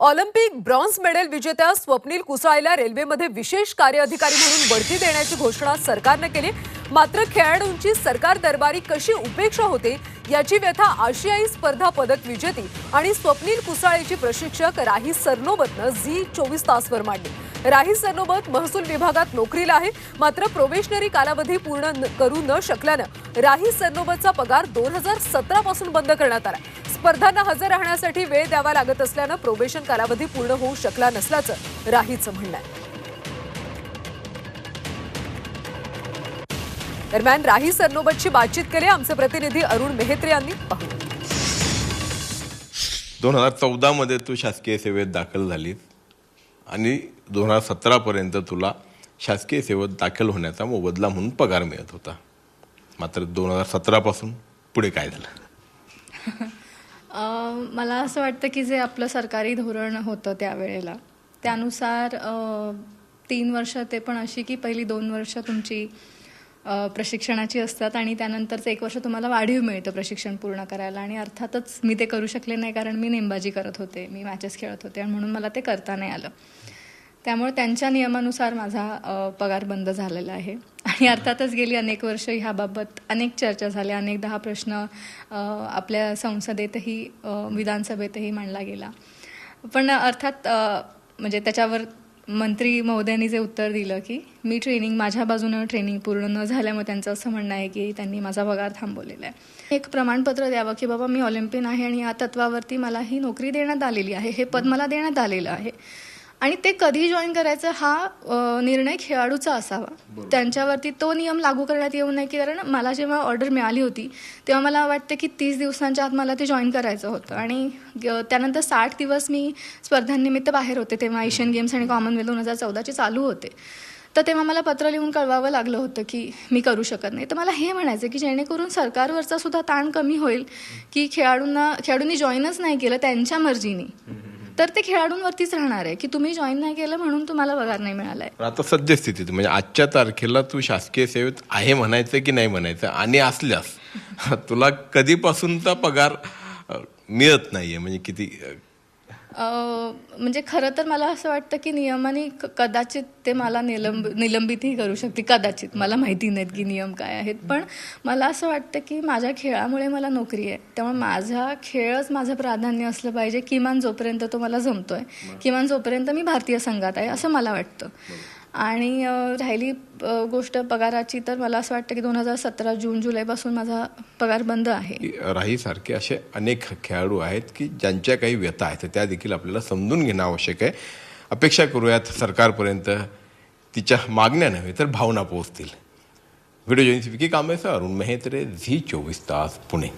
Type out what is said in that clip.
Olympic bronze medal विजेत्या स्वप्नील कुसाळेला रेल्वेमध्ये विशेष कार्य अधिकारी म्हणून बढती देण्याची घोषणा सरकारनं केली. मात्र खेळाडूंची सरकार दरबारी कशी उपेक्षा होते याची व्यथा आशियाई स्पर्धा पदक विजेती आणि स्वप्नील कुसाळेची प्रशिक्षक राही सरनोबतनं झी चोवीस तासवर मांडली. राही सरनोबत महसूल विभागात नोकरीला आहे. मात्र प्रोबेशनरी कालावधी पूर्ण न- करू न शकल्यानं राही सरनोबतचा पगार दोन हजार सतरापासून बंद करण्यात आला. स्पर्धांना हजर राहण्यासाठी वेळ द्यावा लागत असल्यानं प्रोबेशन कालावधी पूर्ण होऊ शकला नसल्याचं राहीचं म्हणणं आहे. दरम्यान राही सरनोबतची बातचीत केली. आमचे प्रतिनिधी अरुण मेहेत्रे यांनी पाहू दोन हजार चौदामध्ये तू शासकीय सेवेत दाखल झालीस आणि दोन हजार सतरापर्यंत तुला शासकीय सेवेत दाखल होण्याचा मोबदला म्हणून पगार मिळत होता. मात्र दोन हजार सतरापासून पुढे काय झालं? मला असं वाटतं की जे आपलं सरकारी धोरण होतं त्यावेळेला त्यानुसार तीन वर्ष ते पण अशी की पहिली दोन वर्ष तुमची प्रशिक्षणाची असतात आणि त्यानंतरचं एक वर्ष तुम्हाला वाढीव मिळतं प्रशिक्षण पूर्ण करायला आणि अर्थातच मी ते करू शकले नाही कारण मी नेमबाजी करत होते मी मॅचेस खेळत होते आणि म्हणून मला ते करता नाही आलं. त्यामुळे त्यांच्या नियमानुसार माझा पगार बंद झालेला आहे. आणि अर्थातच गेली अनेक वर्ष ह्याबाबत अनेक चर्चा झाल्या अनेकदा हा प्रश्न आपल्या संसदेतही विधानसभेतही मांडला गेला. पण अर्थात म्हणजे त्याच्यावर मंत्री महोदयांनी जे उत्तर दिलं की मी ट्रेनिंग माझ्या बाजूनं ट्रेनिंग पूर्ण न झाल्यामुळे त्यांचं असं म्हणणं आहे की त्यांनी माझा पगार थांबवलेला आहे. एक प्रमाणपत्र द्यावं की बाबा मी ऑलिम्पियन आहे आणि या तत्वावरती मला ही नोकरी देण्यात आलेली आहे हे पद मला देण्यात आलेलं आहे. आणि ते कधी जॉईन करायचं हा निर्णय खेळाडूचा असावा. त्यांच्यावरती तो नियम लागू करण्यात येऊ नये की कारण मला जेव्हा ऑर्डर मिळाली होती तेव्हा मला वाटतं की तीस दिवसांच्या आत मला ते जॉईन करायचं होतं. आणि त्यानंतर साठ दिवस मी स्पर्धांनिमित्त बाहेर होते तेव्हा एशियन गेम्स आणि कॉमनवेल्थ दोन हजार चौदाचे चालू होते. तर तेव्हा मला पत्र लिहून कळवावं लागलं होतं की मी करू शकत नाही. तर मला हे म्हणायचं की जेणेकरून सरकारवरचा सुद्धा ताण कमी होईल की खेळाडूंना खेळाडूंनी जॉईनच नाही केलं त्यांच्या मर्जीनी. तर ते खेळाडूंवरतीच राहणार आहे की तुम्ही जॉईन नाही केलं म्हणून तुम्हाला पगार नाही मिळालाय. आहे आता सद्यस्थितीत म्हणजे आजच्या तारखेला तू शासकीय सेवेत आहे म्हणायचं की नाही म्हणायचं? आणि असल्यास तुला कधीपासूनचा पगार मिळत नाहीये? म्हणजे किती म्हणजे खरं तर मला असं वाटतं की नियमाने कदाचित ते मला निलंब निलंबितही करू शकते. कदाचित. मला माहिती नाहीत की नियम काय आहेत. पण मला असं वाटतं की माझ्या खेळामुळे मला नोकरी आहे. त्यामुळे माझा खेळच माझं प्राधान्य असलं पाहिजे. किमान जोपर्यंत तो मला जमतोय. किमान जोपर्यंत मी भारतीय संघात आहे असं मला वाटतं. आणि राहिली गोष्ट पगाराची तर मला असं वाटतं की दोन हजार सतरा जून जुलैपासून माझा पगार बंद आहे. राहीसारखे असे अनेक खेळाडू आहेत की ज्यांच्या काही व्यथा आहेत त्या देखील आपल्याला समजून घेणं आवश्यक आहे. अपेक्षा करूयात सरकारपर्यंत तिच्या मागण्या नव्हे तर भावना पोहोचतील. व्हिडिओ जॉईन्स विकी कांबळेसह अरुण मेहेत्रे झी चोवीस तास पुणे.